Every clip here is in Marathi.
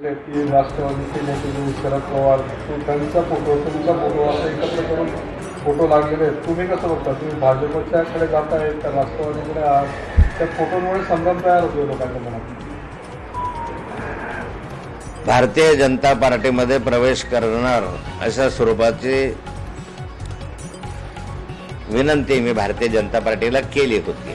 की राष्ट्रवादीचे नेते शरद पवार त्यांचा फोटो तुमचा फोटो असं एकत्र करून फोटो लागलेले आहेत. तुम्ही कसं बघता? तुम्ही भाजपच्याकडे जात आहेत का राष्ट्रवादीकडे आहात. त्या फोटोमुळे संभ्रम तयार होतो लोकांच्या मनात. भारतीय जनता पार्टीमध्ये प्रवेश करणार अशा स्वरूपाची विनंती मी भारतीय जनता पार्टीला केली होती.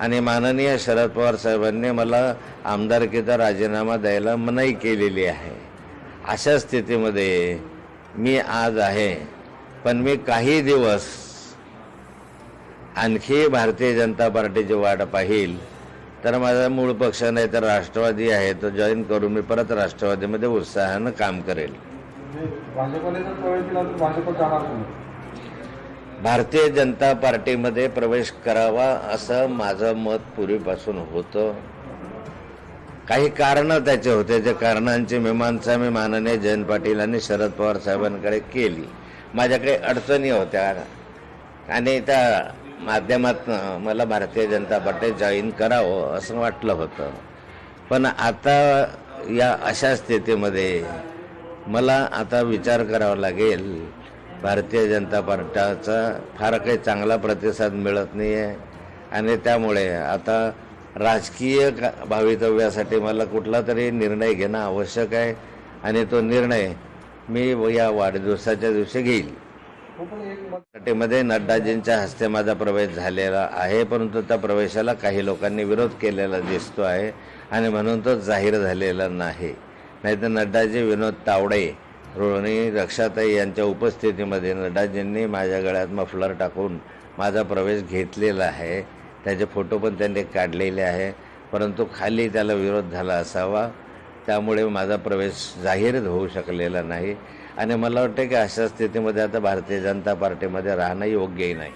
आणि माननीय शरद पवार साहेबांनी मला आमदारकीचा राजीनामा द्यायला मनाई केलेली आहे. अशा स्थितीमध्ये मी आज आहे. पण मी काही दिवस आणखी भारतीय जनता पार्टीची वाट पाहिल. तर माझा मूळ पक्ष नाही तर राष्ट्रवादी आहे. तो जॉईन करून मी परत राष्ट्रवादीमध्ये उत्साहानं काम करेल. भाजपने जर प्रवेश केला तर जाणार भारतीय जनता पार्टीमध्ये प्रवेश करावा असं माझं मत पूर्वीपासून होतं. काही कारणं त्याचे होते. त्या कारणांची मीमांसा मी माननीय जयंत पाटील आणि शरद पवार साहेबांकडे केली. माझ्याकडे अडचणी होत्या. आणि त्या माध्यमातनं मला भारतीय जनता पार्टी जॉईन करावं असं वाटलं होतं. पण आता या अशा स्थितीमध्ये मला आता विचार करावा लागेल. भारतीय जनता पार्टीचा फार काही चांगला प्रतिसाद मिळत नाही आहे आणि त्यामुळे आता राजकीय का भवितव्यासाठी मला कुठला तरी निर्णय घेणं आवश्यक आहे. आणि तो निर्णय मी या वाढदिवसाच्या दिवशी घेईल. मध्ये नड्डाजींच्या हस्ते माझा प्रवेश झालेला आहे परंतु त्या प्रवेशाला काही लोकांनी विरोध केलेला दिसतो आहे. आणि म्हणून तो जाहीर झालेला नाही. नाहीतर नड्डाजी विनोद तावडे रोहिणी रक्षाताई यांच्या उपस्थितीमध्ये नड्डाजींनी माझ्या गळ्यात मफलर टाकून माझा प्रवेश घेतलेला आहे. त्याचे फोटो पण त्यांनी काढलेले आहे. परंतु खाली त्याला विरोध झाला असावा. त्यामुळे माझा प्रवेश जाहीर होऊ शकलेला नाही. आणि मला वाटतं की अशा स्थितीमध्ये आता भारतीय जनता पार्टीमध्ये राहणं योग्यही नाही.